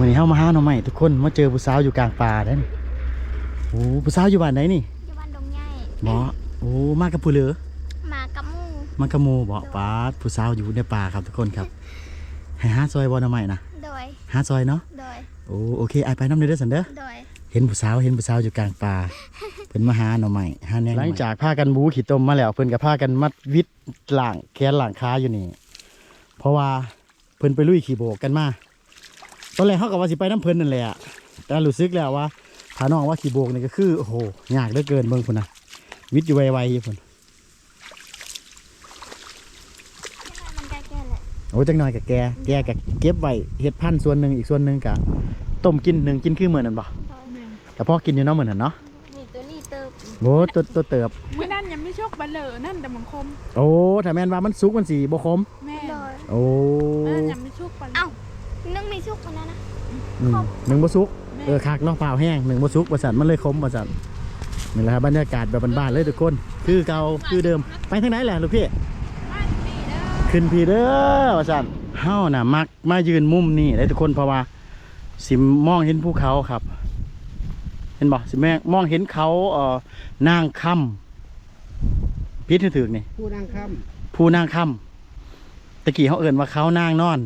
วันนี้เฮามาหาหน่อไม้ทุกคนมาเจอผู้สาวอยู่กลางป่าเด้นโอ้ผู้สาวอยู่บ้านไหนนี่อยู่บ้านดงใหญ่บ่โอ้มากับผู้เหลือมากับหมูมากะโมบ่ปาดผู้สาวอยู่ในป่าครับทุกคนครับให้หาซอยบ่หน่อไม้นะโดยหาซอยเนาะโดยโอ้โอเคไอายไปน้ำเด้อเด้อสันเด้อโดยเห็นผู้สาวเห็นผู้สาวอยู่กลางป่าเพิ่นมาหาหน่อไม้หาแนงหลังจากพากันบูขี่ต้มมาแล้ว เพิ่นก็พากันมัดวิดหลังแขนหลังขาอยู่นี่ เพราะว่าเพิ่นไปลุยขี่โบกกันมา ตอนแรกเขาก็ว่าสิไปน้ำเพิ่นนั่นแหละแต่รู้สึกแล้วว่าถ้าน้องว่าขี่โบกนี่ก็คือโอ้โหยากเหลือเกินเบิ่งพุ่นนะวิดอยู่ไวๆอยู่พุ่นมันใกล้แก่แหละโอ้จังหน่อยกับแกแกกับเก็บไว้เฮ็ดพันธุ์ส่วนหนึ่งอีกส่วนหนึ่งกะต้มกินหนึ่งกินคือเหมือนนั่นบ่แต่พ่อกินอยู่เนาะเหมือนนั่นเนาะนี่ตัวนี้เติบโอ้ตัวตัวเติบมื่อนั้นยังไม่โชคบัลเลอร์นั่นแต่มังคม โอ้ถ้าแม่นว่ามันสุกมันสีบ่คมแม่โดยโอ้มื่อนั้นยังไนึ่งมีชุกมันนะนะอืมหนึ่งบ่สุกแม่เออคักเนาะเปล่าแห้งหนึ่งบ่สุกประสันมันเลยคมประสันนี่แหละครับบรรยากาศแบบบ้านๆเลยทุกคน คือเก่าคือเดิมไปทางไหนแหละลูกพี่ บ้านนี่เด้อขึ้นพีเด้อประสันเฮาน่ะมักมายืนมุมนี่ได้ทุกคนเพราะว่าสิมองเห็นภูเขาครับ เห็นบ่สิแม่มองเห็นเขาเอ่อนางค่ำพิษถึกนี่ผู้นั่งค่ผู้นางค่ำตะกี้เขาเอิ่นว่าเขานางนอน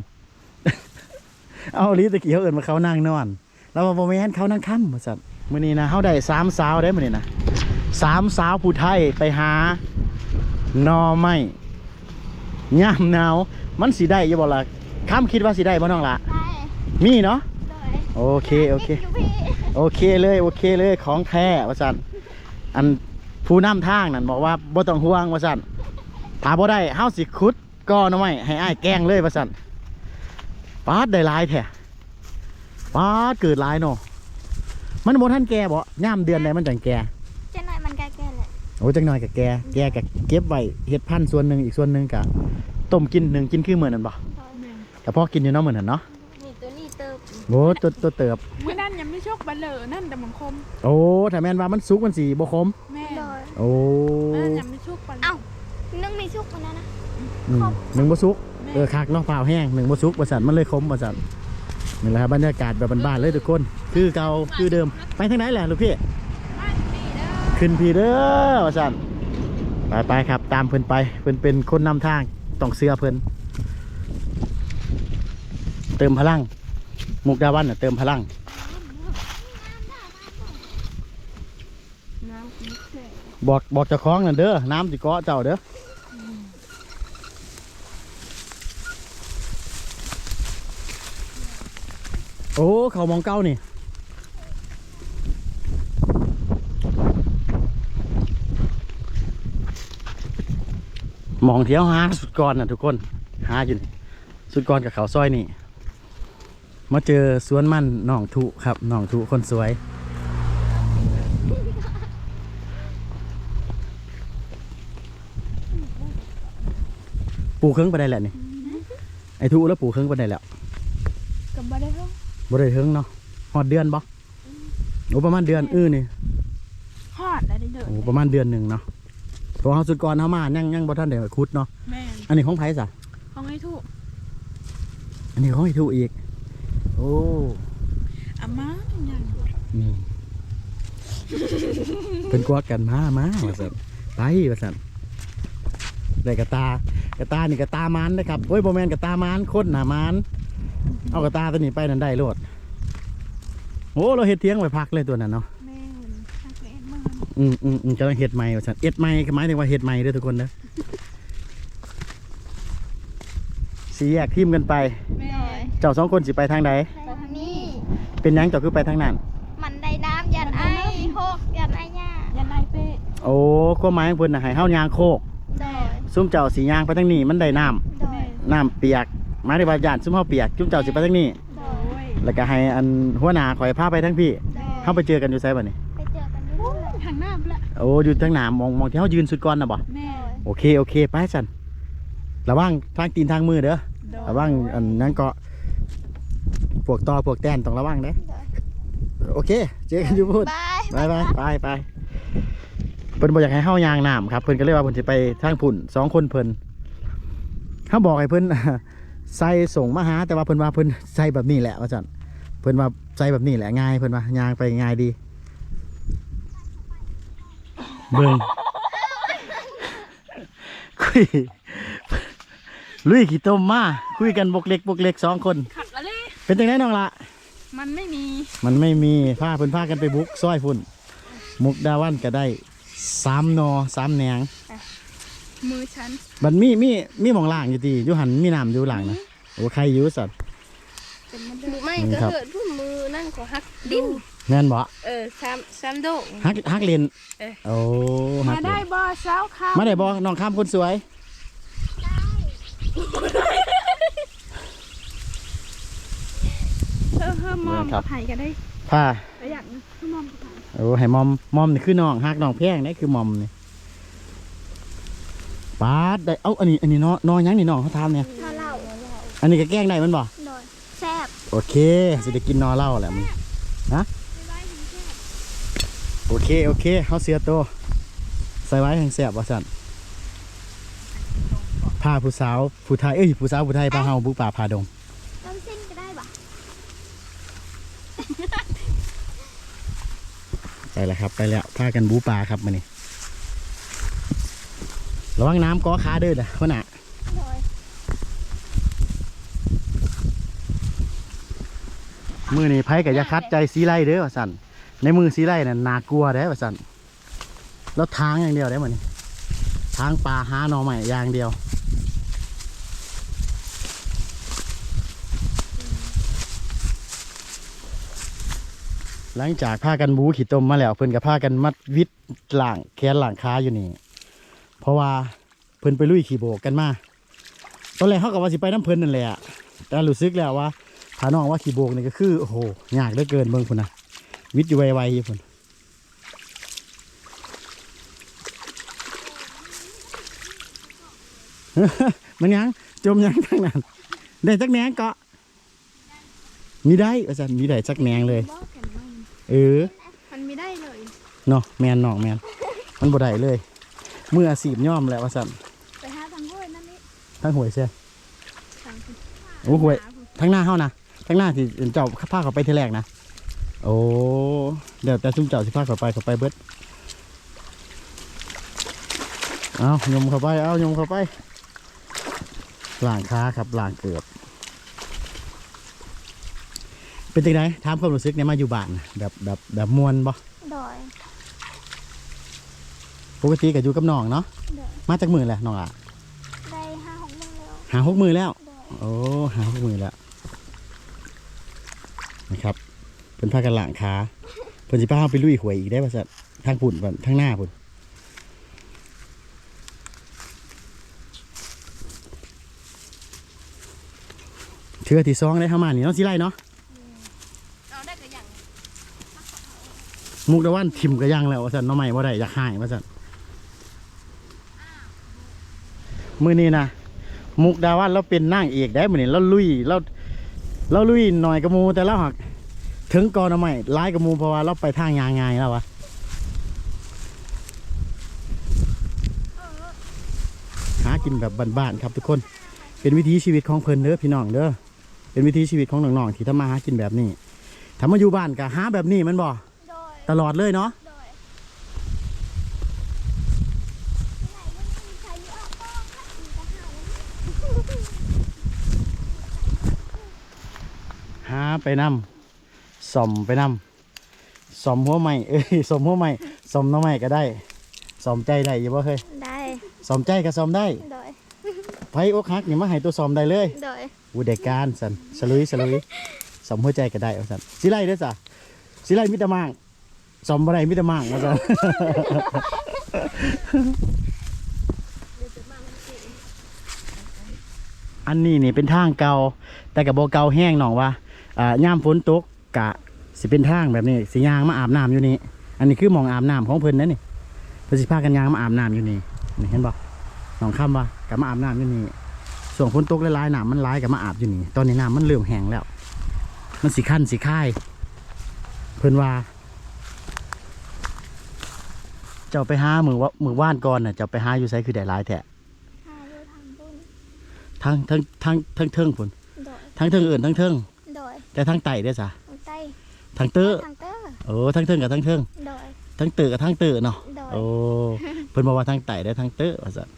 เอาอีหลีตะกี้เขาเอิ่นว่าเขานางนอน แล้วว่าบ่แม่นเขานางค่ำว่าซั่นมื้อนี้นะเฮาได้สามสาวได้มื้อนี้นะสามสาวผู้ไทยไปหาหนอไม้ยามหนาวมันสิได้อยู่บ่ล่ะค่ำคิดว่าสิได้บ่น้องล่ะได้มีเนาะโดยโอเคโอเคอยู่พี่โอเคเลยโอเคเลยของแท้ว่าสันอันผู้นำทางนั่นบอกว่าบ่ต้องห่วงว่าสันถ้าบ่ได้เฮาสิขุดก้อนเอาไว้ให้อ้ายแกล้งเลยว่าสัน ปาดได้หลายแท้ปาดเกิดหลายเนาะมันบ่ทันแก่บ่ย่ามเดือนใดมันจังแก่เจ้าหน่อยมันใกล้แก่แหละโอ้จังน้อยก็แก่แก่ก็เก็บไว้เฮ็ดพันธุ์ส่วนหนึงอีกส่วนหนึงก็ต้มกินหนึ่งกินคือเหมือนนั่นบ่โดยแม่แต่พอกินอยู่เนาะเหมือนนั่นเนาะนี่ตัวนี้เติบโอ้ตัวตัวเติบมื่อนั้นยังไม่โชคบัลเลอร์นั่นแต่มังคม โอ้ถ้าแม่นว่ามันสุกมันสิบ่คมแม่โดยโอ้มื่อนั้นยังไม่โชคบัลเลอเอ้าร์นึ่งมีชุกมันนะนะอืมหนึ่งบ่สุกแม่ เออคักเนาะเปล่าแห้งหนึ่งบ่สุกประสันมันเลยคมประสันนี่แหละครับบรรยากาศแบบบ้านๆเลยทุกคน คือเก่าคือเดิมไปทางไหนแหละลูกพี่บ้านนี่เด้อขึ้นพีเด้อประสันไปไปครับ ตามเพิ่นไปเพิ่นเป็นคนนำทางต้องเสื้อเพิ่นเติมพลัง มุกดาวันน่ะเติมพลังน้ำมิเซ่บอกบอกเจ้าของนั่นเด้อน้ำสิเกาะเจ้าเด้อ อ้เขามองเก้านี่มองเที่ยวหาสุดก่อนน่ะทุกคนหาอยู่นี่สุดก่อนกับเขาวซอยนี่ มาเจอสวนมันหนองทุครับหนองทุคนสวย ปูเครื่องไปได้แหละนี่ไอ้ทุแล้วปูเครื่องไปได้แล้ว บ่ได้เครื่องเนาะหอดเดือนบ่โอ้ประมาณเดือนอื้อนี่ฮอดอะไรเด้อโอ้ประมาณเดือนหนึ่งเนาะเพราะเขาสุดก่อนเขามายังยังบ่ทันได้คุดเนาะแม่อันนี้ของไผซะห้องให้ถูกอันนี้ของไอ้ทุอีก โอ้อาม่าอย่างนี่เป็นกวักกันมามาว่าซั่นไปว่าซั่นได้กระตากระตานี่กระตามานนะครับโอ้ยบ่แม่นกระตามานคนหน้ามาน เอากระตาตัวนี้ไปนั่นได้โลดโอ้เราเฮ็ดเทียงไว้พักเลยตัวนั้นเนาะแม่ทักแอนมาอืมอืมอืมกำลังเห็ดใหม่ว่าซั่นเอ็ดใหม่ก็หมายถึงว่าเห็ดใหม่เด้อทุกคนนะสีแยกทีมกันไป แม่เจ้าสองคนสิไปทางใดไปทางนี้เป็นหยังเจ้าคือไปทางนั้น มันได้น้ำยันไอ้หกยันไอ้ย่ายันนายเป้โอ้ก็หมายของเพิ่นน่ะให้เฮายางโคก โดยซุ่มเจ้าสียางไปทางนี้มันได้น้ำโดแม่ยน้ำเปียก หมายถึงว่าญาติซุ่มเฮาเปียกซุ่มเจ้าสิไปทางนี้ โดโอ้ยยแล้วก็ให้อันหัวหน้าข่อยพาไปทางพี่โดยเฮาไปเจอกันอยู่ไสบัดนี้ ไปเจอกันที่นู่นเลยทางหน้าไปละโอ้อยู่ทางหน้ามองมองที่เฮายืนสุดก่อนน่ะบ่ แม่โอเคโอเคไปซั่นระวังทางตีนทางมือเด้อโดยระวังอันนั้นก็พวกตอพวกแตนต้องระวังเด้โอเค เจอกันอยู่พูด บายไปไปไปไปเพิ่นบ่อยากให้เฮายางน้ำครับเพิ่นก็เลยว่าเพิ่นสิไปทางพุ่นสองคนเพิ่นเขาบอกให้เพิ่น ใส่ส่งมาหาแต่ว่าเพิ่นว่าเพิ่นใส่แบบนี้แหละว่าซั่นเพิ่นว่าใส่แบบนี้แหละง่ายเพิ่นว่ายางไปง่ายดี เบิ่งคุยลุยขี้ต้มมาคุยกันบกเล็กบกเล็กสองคน ขัดอะไรเป็นจังไดน้องละมันไม่มี มันไม่มีผ้าเพิ่นพากันไปบุกซอยพุ่น มุกดาวันก็ได้สามนอสามแหนง มือฉันมันมีมีมีหมองล่างอยู่ตีอยู่หันมีน้ำอยู่หลังนะโอ้ใครอยู่สัตว์ เป็นมันหรือไม่นี่ก็ครับ เกิดผู้มือนั่นก็ฮักดิ้นแม่นบ่เออซ้ำซ้ำโดง ฮักฮักเลนเอ๊ะ โอ้ฮัมากเลได้นบ่เช้าข้าวมาได้บ่น้องข้ามคนสวยเฮ้อเฮ้อมอมกับ ไผ่ก็ได้ผ้าแต่อย่างนี้คือมอมกับไผ่โอ้ให้มอมมอมนี่คือน้องฮักน้องแพงนี่คือมอมนี่ ปาดได้เอ้าอันนี้อันนี้เนาะนอยังนี่น้องเขาทำเนี่ยนอเหล่าอันนี้ก็แกล้งได้มันบ่นอนแซ่บโอเคสิได้กินนอเหล้าแหละมึงฮะโอเคโอเคเฮาเสือโตวใส่ไว้แห่งแสบว่าสั่นพาผู้สาวผู้ไทยเอ้ยผู้สาวผู้ไทยพาเฮาบุกป่าพาดงน้ำเส้นก็ได้ปะไปแล้วครับไปแล้วพากันบูป่าครับมานี่ ระวังน้ำก้อขาเด้อนะพ่อหน่ะมือนี่ไผกับยาคัดใจสีไล่เด้อว่าสันในมือสีไล่น่ะนากลัวเด้อว่าสันแล้วทางอย่างเดียวได้อมันทางป่าหาหน่อใหม่อย่างเดียวหลังจากพากันบูขี่ต้มมาแล้วเพิ่นก็พากันมัดวิดหล่างแขนหล่างขาอยู่นี่ เพราะว่าเพิ่นไปลุยขี่โบกกันมาตอนแรกเขาก็ว่าสิไปน้ำเพิ่นนั่นแหละแต่รู้สึกแล้วว่าถ้าน้องว่าขี่โบกนี่ก็คือโอ้โหยากเหลือเกินเบิ่งพุ่นนะวิดอยู่ไวๆอยู่พุ่นมันยังจมยังทั้งนั้นได้จักแหนงเกาะมีได้อาจารย์มีได้จักแหนงเลยบอกกันว่าเออมันไม่ได้เลยเนาะแมนเนาะแมนมันบ่ได้เลย มืออาชีพย่อมแหล้วว่าสั่นไปหาทางห้วยนั่นนี่ทั้งหวยเสียทางคุณโอ้หวยทั้งหน้าเฮานะทั้งหน้าที่เจ้าพาเขาไปทีแรกนะโอ้เดี๋ยวแต่ซุ่มเจ้าสิพาเขาไปเขาไปเบิดเอายมเข้าไปเอายมเข้าไปหล่างค้าครับหล่างเกือบ เป็นจังไดถามความรู้สึกเนี่ยมาอยู่บ้านน่ะแบบแบบแบบมวนบ่โดย ปกติก็อยู่กับน้องเนาะโดยมาจากมือแหละน้องอะได้ห้าหกโมงแล้วหาหกมือแล้วโดยโอ้หาหกมือแล้วนะครับเป็นผ้ากันหลังขาเพิ่นสิพาเราไปลุยหวยอีกได้ป่ะสัตว์ทางปุ่นทางหน้าปุ่นเทือที่ซองได้เข้ามานี่เนาะสิไล่เนาะเอาได้ก็อย่างมุกดาวันทิมก็ยังแล้วว่าสันเนาะใหม่ว่าได้อยากหายว่าสัน มือนี้นะมุกดาวันเราเป็นนางเอกได้มือนี้เราลุยเราเราลุยหน่อยกระมูแต่เราหักถึงกอนเอาใหม่ร้ายกระมูเพราะว่าเราไปทางยางไงแล้ววะหากินแบบบ้านๆครับทุกคน เป็นวิถีชีวิตของเพิ่นเด้อพี่น้องเด้อเป็นวิถีชีวิตของน้องๆที่ทำมาหากินแบบนี้ถ้ามาอยู่บ้านก็หาแบบนี้แมันบ่โดยตลอดเลยเนาะ โดยที่ไหนก็ไม่มีใครอยู่อะก็ขัดอีกต่างหาก หา ไปนำส่อมไปนำส่อมหัวใหม่เอ้ยส่อมหัวใหม่ส่อมหน้อใหม่ก็ได้ส่อมใจได้อยังบ่เคยได้ส่อมใจก็ส่อมได้โดยไผอกหักนี่มาให้ตัวส่อมได้เลยโดยอูเด็กการสันสลุยสลุยส่อมหัวใจก็ได้เอาสันสิไล่เด้อจ้ะสิไล่มิตรมางส่อมบ่ได้มิตรมางว่าซั่นอันนี้นี่เป็นทางเก่าแต่กับโบเก่าแห้งหนองว่า อ่าย่ามฝนตกกะสิเป็นทางแบบนี้สิยางมาอาบน้ำอยู่นี่อันนี้คือหมองอาบน้ำของเพิ่นนั่นนี่เพิ่นสิพากันยางมาอาบน้ำอยู่นี่นี่เห็นบ่หนองคำว่ากับมาอาบน้ำอยู่นี่ส่วนฝนตกหลายๆน้ำมันหลายกับมาอาบอยู่นี่ตอนนี้น้ำมันเริ่มแห้งแล้ว มันสิขั้นสิค่าย เพิ่นว่า เจ้าไปหามือว่ามือว่านก่อนน่ะเจ้าไปหาอยู่ไสคือได้หลายแท้หาอยู่ทางบุญทั้งทั้งทั้งทั้งเทิงพุ่นโดยทั้งเทิงอื่นทั้งเทิงโดย แต่ทั้งไต่ได้อจ้ะโอทางเตอทางเตอร์โอ้ทางเทิงกับทางเทิงโดยทางเตอกับทางเตอเนาะโดย โอ้เพิ่นบอกว่าทางไต่ได้ทางเตอว่าซั่น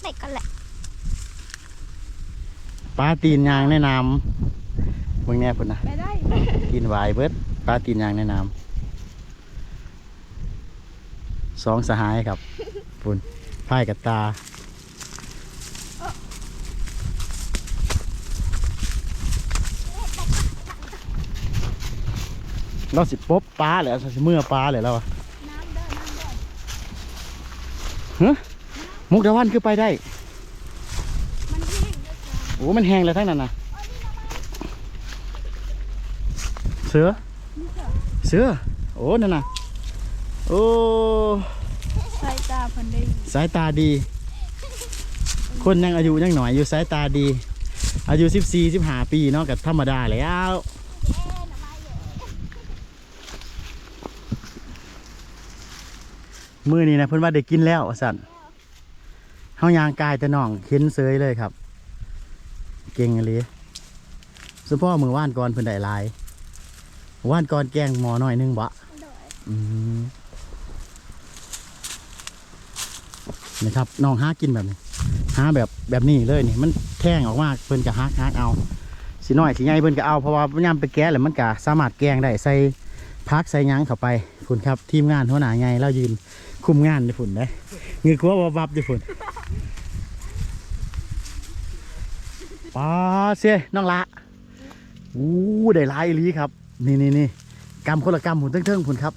ไหนก็แหละปลาตีนยางในน้ำเบิ่งแน่พุ่นนะไปได้กินวายเบิดปลาตีนยางในน้ำ สองสหายครับพุ่นพายกับตา เราสิปบปลาเลยสิเมื่อปลาเลยแล้วอะน้ำเด้อน้ำเด้อฮะมุกดาวันคือไปได้มันแห้งเด้อจ้ะโอ้มันแห้งเลยทั้งนั้นนะเสือ เสือ โอ้ นั่นน่ะ โอ้สายตาเพิ่นได้สายตาดี คนยังอายุยังหน่อยอยู่สายตาดี อายุสิบสี่สิบห้าปีเนาะกับธรรมดาแล้วเอ๊ะน้ำลายเยอะมือนี้นะเพิ่นว่าได้กินแล้วสันเฮายางกายแต่น้องเข็นเซยเลยครับ เก่งเลยสุพ่อมือว่านก่อนเพิ่นได้หลายว่านก่อนแกงหมอหน่อยหนึงบ่โดยอืม นะครับน้องหากินแบบนี้หาแบบแบบนี้เลยนี่มันแท่งออกมาเพิ่นก็ฮักฮักเอาสิน้อยสิใหญ่เพิ่นก็เอาเพราะว่าย่ำไปแก้แล้วมันก็สามารถแกงได้ใส่พักใส่ยังเข้าไปคุณครับ ทีมงานหัวหน้าใหญ่เรายืนคุมงานในฝุ่นได้เงือกหัววับวับในฝุ่นป้าเสียน้องละอู้ได้ลายอีหลีครับ นี่นี่นี่กำคนละกำผุนเทิงๆผุนครับ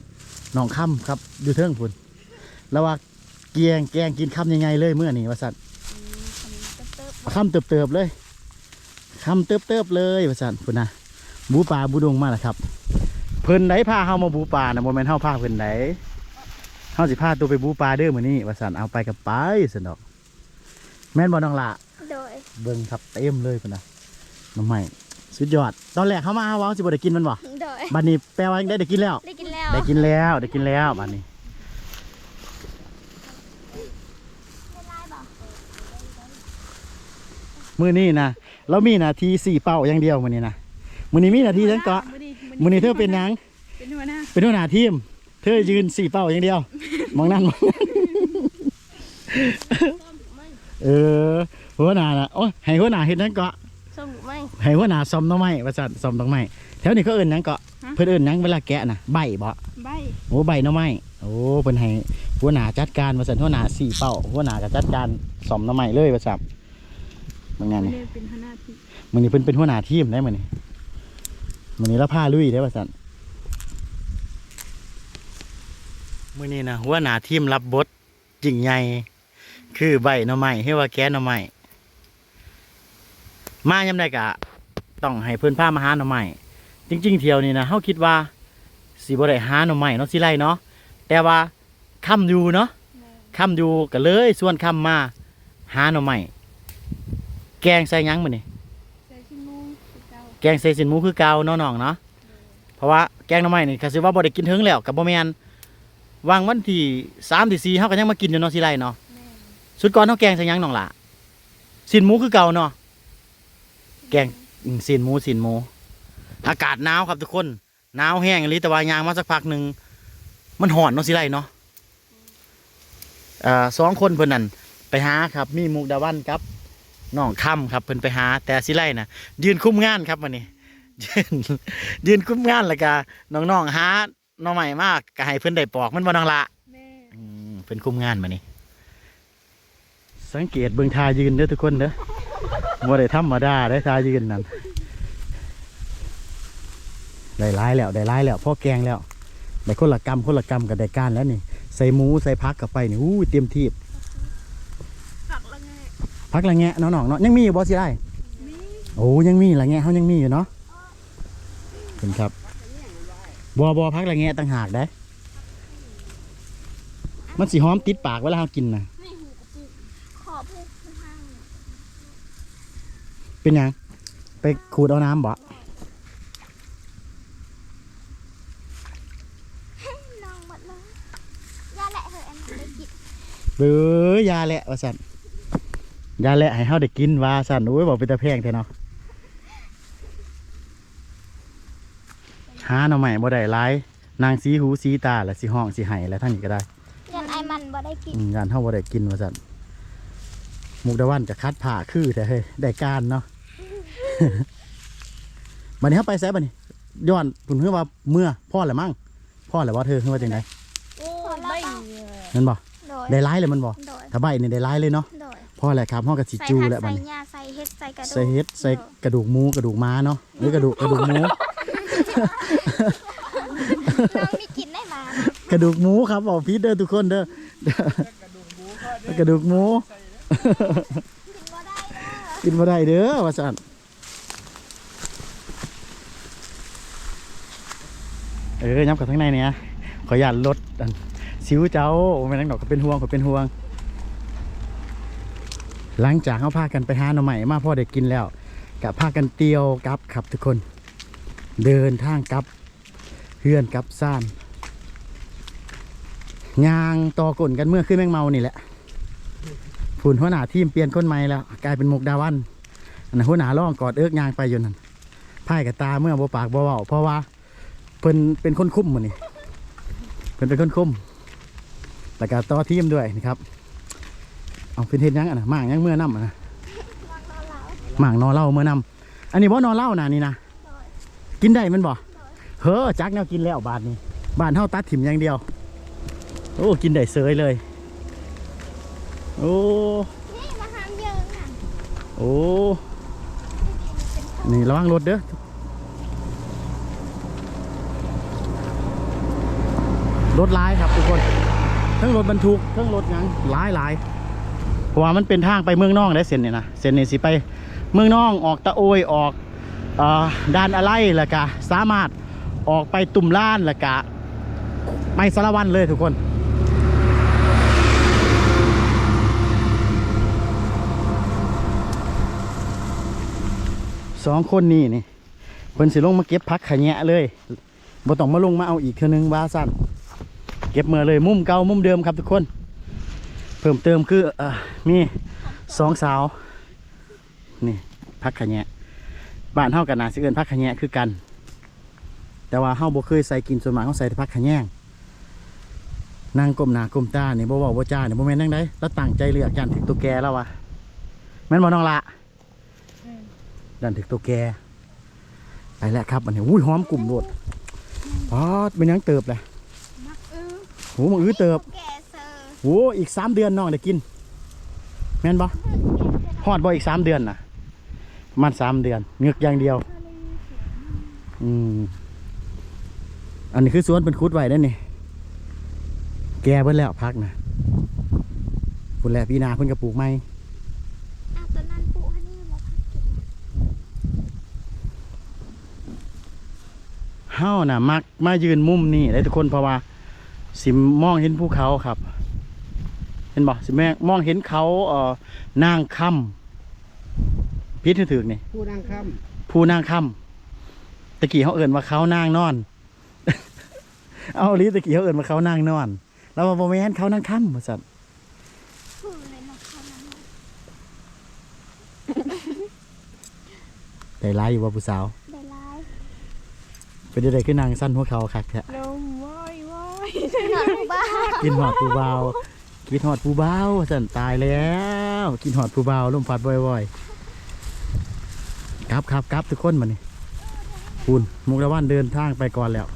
น้องค่ำครับอยู่เทิงผุนแล้วว่า เกียงแกงกินค่ำยังไงเลยเมื่อนี่ว่าสัตว์ค่ำเติบๆเลยค่ำเติบๆเลยว่าสันพุ่นนะบูปลาบูดงมาแล้วครับ เพิ่นไดพาเฮามาบูปลานะโมเมนเฮาพาเพิ่นไดเฮาสิพาตัวไปบูปลาเด้อมื้อนี้ว่าสันเอาไปกับไปสันดอก แม่นบ่น้องละโดยเบิ่งครับเต็มเลยพุ่นนะน้ำใหม่สุดยอด ตอนแรกเขามาเว้าสิบ่ได้กินมันบ่โดยบัดนี้แปลว่าได้ได้กินแล้ว ได้กินแล้ว ได้กินแล้วได้กินแล้วบัดนี้ ได้ลายบ่ มื้อนี้นะเรามีหน้าที่สี่เป้าอย่างเดียวมื้อนี้นะมื้อนี้มีหน้าที่จังเกาะมื้อนี้มื้อนี้เธอเป็นหยังเป็นหัวหน้าเป็นหัวหน้าทีม เธอยืนสี่เป้าอย่างเดียว มองนั่นมองนั่นเออหัวหน้าน่ะโอ้ยให้หัวหน้าเห็นนั่นเกาะส้มหรือไม่ให้หัวหน้าซ่อมหน้องไม้ว่าสั่นซ่อมหน้องไม้แถวนี้เขาเอิ้นหยังเกาะเพิ่นเอิ้นหยังเวลาแกะน่ะใบบ่ใบโอ้ใบหน้องไม้โอ้เพิ่นให้หัวหน้าจัดการว่าสั่นหัวหน้าสี่เป้าหัวหน้าก็จัดการซ่อมหน้องไม้เลยว่าสั่น บางงานไม่นี่ได้เป็นหัวหน้าที่มื้อนี้เพิ่นเป็นหัวหน้าทีมได้มื้อนี้มื้อนี้เราพาลุยได้ว่าสั่นมื้อนี้นะหัวหน้าทีมรับบทยิ่งใหญ่คือใบหน่อไม้ให้ว่าแกะหน่อไม้มายามใดก็ต้องให้เพิ่นพามาหาหน่อไม้จริง ๆ เที่ยวนี้นะเฮาคิดว่าสิบ่ได้หาหน่อไม้เนาะสิไล่เนาะแต่ว่าค่ำอยู่เนาะค่ำอยู่ก็เลยส่วนค่ำมาหาหน่อไม้ แกงใส่หยังมื้อนี้ใส่ชิ้นหมูคือเก่าแกงใส่สินหมูคือเก่าเนาะน้องเนาะเพราะว่าแกงหน่อไม้นี่ก็สิว่าบ่ได้กินถึงแล้วกับบ่แม่นวางวันที่3ที่4เฮาก็ยังมากินอยู่เนาะสิไรเนาะแม่สุดก่อนเฮาแกงใส่หยังน้องล่ะสินหมูคือเก่าเนาะ แกง อืมสินหมูสินหมู อากาศหนาวครับทุกคนหนาวแห้งอีหลีแต่ว่ายางมาสักพักหนึงมันร้อนเนาะสิไรเนาะเอ่อสองคนเพิ่นนั่นไปหาครับ มีมุกดาวันกับ น้องค่ำครับเพิ่นไปหา แต่สิไรน่ะยืนคุมงานครับวันนี้ ยืนยืนคุมงานแล้วก็น้องๆหาหน้องใหม่มากก็ให้เพิ่นได้ปอกมันบ่น้องละแม่อืมเพิ่นคุมงานมานี่สังเกตเบิ่งทายืนเด้อทุกคนเด้อบ่ได้ธรรมดาได้อทายืนนั่นได้หลายแล้วได้หลายแล้วพ่อแกงแล้วได้คนละกรรมคนละกรรมกับได้การแล้วนี่ ใส่หมูใส่พักกับไปนี่อู้ยเตรียมทีบผักละไง พักละแงะน้องๆเนาะยังมีอยู่บ่สิได้มีโอ้ยังมีละแงะเขายังมีอยู่เนาะเห็นครับบัวบัวพักละแงะต่างหากได้ มันสีหอมติดปากเวลาเรากินนะไม่หูกระปุกขอพูดข้างเป็นหยังไปขูดเอาน้ำบ่ๆน้องหมดเลยยาแหละเหอะอันนั้นได้กินเบ้อยาแหละว่าสั่น ยาแหละให้เฮาได้กินว่าสั่นโอ้ยบอกเป็นตาแพงแท้เนาะหาหน่อใหม่บ่ได้หลายนางสีหูสีตาและสีห้องสีไห้และทั้งนี้ก็ได้ยันไอมันบ่ได้กินอืมยานเฮาบ่ได้กินว่าสั่นมุกดาวันจะคัดผ่าคือแต่เฮ้ยได้การเนาะบัดนี้เฮาไปไสบัดนี้ย้อนเพิ่นคือว่าเมื่อพ่อแหละมั้งพ่อแหละว่าเธอคือว่าจังไดโอ้ไม่นั่นบ่โดยได้หลายเลยมันบ่โดยถ้าใบนี่ได้หลายเลยเนาะโดย พ่อแหละครับเฮาก็สิใส่จูผักแหละบัดใส่นี้หญ้าใส่เห็ดใส่กระดูกใส่เฮ็ดใส่กระดูกหมูกระดูกม้าเนาะหรือกระดูกกระดูกหมู น้องมีกินได้มานะกระดูกหมูครับบอกพีเด้อทุกคนเด้อกระดูกหมูกินบ่ได้เด้อกินมาได้เด้อว่าสั่นเออยับกับทั้งในเนี่ยขออนุญาตลดอันสิวเจ้าโอ้ไม่นั่งดอกก็เป็นห่วงก็เป็นห่วง หลังจากเขาพากันไปหาหน่อใหม่มาพ่อได้กินแล้วกับพากันเตียวกลับครับทุกคน เดินทางกลับเฮือนกลับซ่านยางต่อกลนกันเมื่อขึ้นแมงเมานี่แหละผุนหัวหน้าทีมเปลี่ยนคนใหม่แล้วกลายเป็นมุกดาวันอันหัวหน้าล่องกอดเอิกยางไปอยู่นั่นพ่ายกับตาเมื่อบ่ปากบ่เว้าเพราะว่าเพิ่นเป็นคนคุ้มมันนี่เพิ่นเป็นคนคุ้มแล้วก็ต่อทีมด้วยนะครับ เอาเป็นเห็ดยังอะนะหมางยังเมื่อน้ำอะนะหมางนอเล่าเมื่อน้ำอันนี้บ่นอเล่านะนี่นะกินได้มันบ่เฮ้อจักแนวกินแล้วบาทนี้บ้านเฮาตัดถิ่มอย่างเดียว โอ้กินได้เสยเลย โอ้โอ้นี่ระวังรถเด้อรถหลายครับทุกคนทั้งรถบรรทุกทั้งรถหยังหลายหลาย ราะว่ามันเป็นทางไปเมืองนอกได้เส้นนี่นะเส้นนี่สิไปเมืองนองออกตะโอยออกอ่อด้านอะไรล้วก็สามารถออกไปตุ่มล้านล้วก็ไปสารวันเลยทุกคนสองคนนี่นี่เพิ่นสิลงมาเก็บพักขะแยะเลยบ่ต้องมาลงมาเอาอีกเทื่อนึงว่าสั้นเก็บเมื่อเลยมุมเก่ามุมเดิมครับทุกคน เพิ่มเติมคือเอ่อมีสองสาว นี่พักขะแยะบ้านเฮากันนาสิเอิ้นพักขะแยะคือกัน แต่ว่าเฮาบ่เคยใส่กินส่วนมากเฮาใส่แต่พักขะแยงนั่งก้มหน้าก้มตานี่บ่เว้าบ่จ้านี่บ่แม่นจังไดแล้วตั้งใจเลือกยันถึกตัวแกแล้ววะแม่นบ่น้องละยันถึกตัวแกไปแล้วครับอันนี้อุ้ยหอมกลุ่มโลดพอดเป็นหยังเติบเลยมักเออโหมึงอื้อเติบแก่เซอร์ โอ้อีกสามเดือนน้องได้กินแม่นบ่ฮอดบ่อีกสามเดือนน่ะมันสามเดือนเงือกอย่างเดียว อืมอันนี้คือสวนเป็นคุดไว้นั่นนี่แกเพิ่นแล้วพักนะพุ่นแหละพี่นาเพิ่นกระปลูกไม้อะตอนนั้นปู่ให้นี่มาพักกินเฮาน่ะมักมายืนมุมนี่ได้ทุกคนเพราะว่า สิมมองเห็นภูเขาครับ ห็นบ่สิแม่มองเห็นเขาเอ่อนางค่ำพิษถึกนี่ผู้นั่งค่ผู้นางค่ำตะกี้เขาเอิ่นว่าเขานางนอน เอาอีหลีตะกี้เขาเอิ่นว่าเขานางนอน แล้วว่าบ่แม่นเขานางค่ำว่าซั่นผู้เลยเนาะเขานั้นน่ะได้หลายอยู่ว่าผู้สาว ได้ร้ายเป็นได้คือนางสั้นหัวเขาคักแท้ลมว้อยว้อยหนอนผู้บ้า กินหอดผู้เบา กินหอดผู้เบาสั่นตายแล้ว กินหอดผู้เบาลมพัดบ่อยๆครับครับครับทุกคนมานี่คุณมุกดาวันเดินทางไปก่อนแล้ว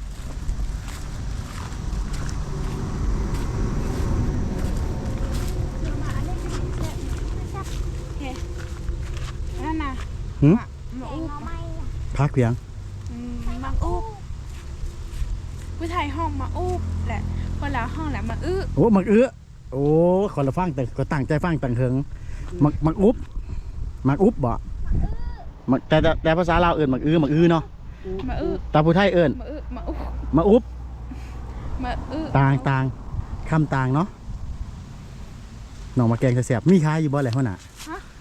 นั่นน่ะหึมะแกงอุบเอาไม้อะพักเพียงอืมมักอุบผู้ไทยห้องมาอุบแหละคนละห้องแหละมาอื้อโอ้มักเอื้อ โอ้คนละฟังแต่ก็ตั้งใจฟังตั้งเหิงมักมักอุบมักอุบบ่มักแต่แต่แต่ภาษาลาวเอิ้นมักอื้อมักอื้อเนาะมาอื้อแต่ผู้ไทยเอิ้นมาอื้อมาอุบมักอุบมาอื้อต่างต่างคำต่างเนาะน้องมาแกงแสบๆมีขายอยู่บ่แหละหัวหน้า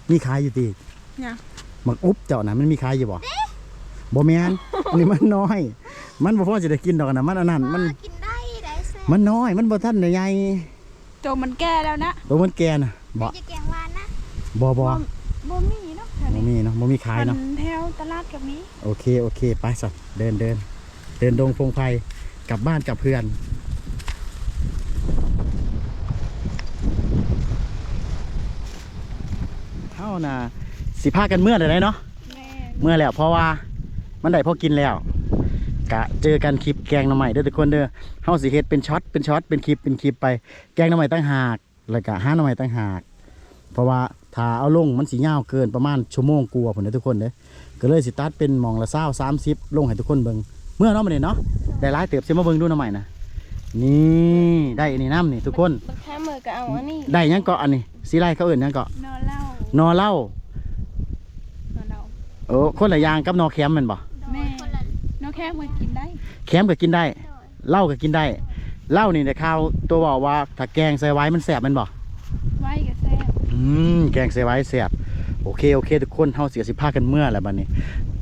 มีขายอยู่ตีเนี่ยหมักอุบเจ้านะมันมีขายอยู่บ่บ่แม่นอันนี้มันน้อย มันบ่พอจะได้กินดอกนะมันอันนั้นมันเออกินได้ได้แซ่บมันน้อยมันบ่ทันได้ใหญ่ ตัวมันแก่แล้วนะตัวมันแก่น่ะบ่จะแกงวานนะบ่บ่บ่มีเนาะแถวบ่นี้มีเนาะบ่มีขายเนาะ มันแถวตลาดกับนี้โอเค โอเค ไปสัตว์เดินเดิน เดินดงพงไพรกลับบ้านกับเพื่อน เท่าน่ะสิพากันเมื่อเลยเนาะ แม่เมื่อแล้วเพราะว่ามันได้พอกินแล้ว กะเจอกันคลิปแกงหน่อไม้เด้อทุกคนเด้อเฮาสิเฮ็ดเป็นช็อตเป็นช็อตเป็นคลิปเป็นคลิปไปแกงหน่อไม้ตั้งหากแล้วก็หาหน่อไม้ตั้งหาก เพราะว่าถ้าเอาลงมันสิยาวเกินประมาณชั่วโมงกลัวาพุ่นเด้อทุกคนเด้อก็เลยสิตัดเป็นหมองละ20 30ลงให้ทุกคนเบิ่งเมื่อเนาะมื้อนี้เนาะได้หลายเติบสิมาเบิ่งดูหน่อไม้นะนี่ได้อันนี้น้ำนี่ทุกคนบักแค่มือก็เอาอันนี้ได้หยังเกาะอันนี้สิไลเขาเอิ้นหยังเกาะนอนเล่านอเหล้านอนเล่าโอ้คนละอย่างกับนอแคมแม่นบ่ แม่นอกแค่มากินได้แคมก็กินได้เหล้าก็กินได้เหล้านี่ในข้าวตัวบอกว่าถ้าแกงใส่ไว้มันแสบแมันบอกไว้กับแซ่บอืมแกงใส่ไว้แสบโอเคโอเค ทุกคนเฮาเสียสิพากันเมื่อแล้วบัดนี้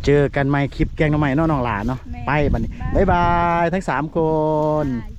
เจอกันใหม่คลิปแกงหน้องใหม่น้องน้องหลานเนาะไปบัดนี้บ๊ายบายทั้งสามคนบาย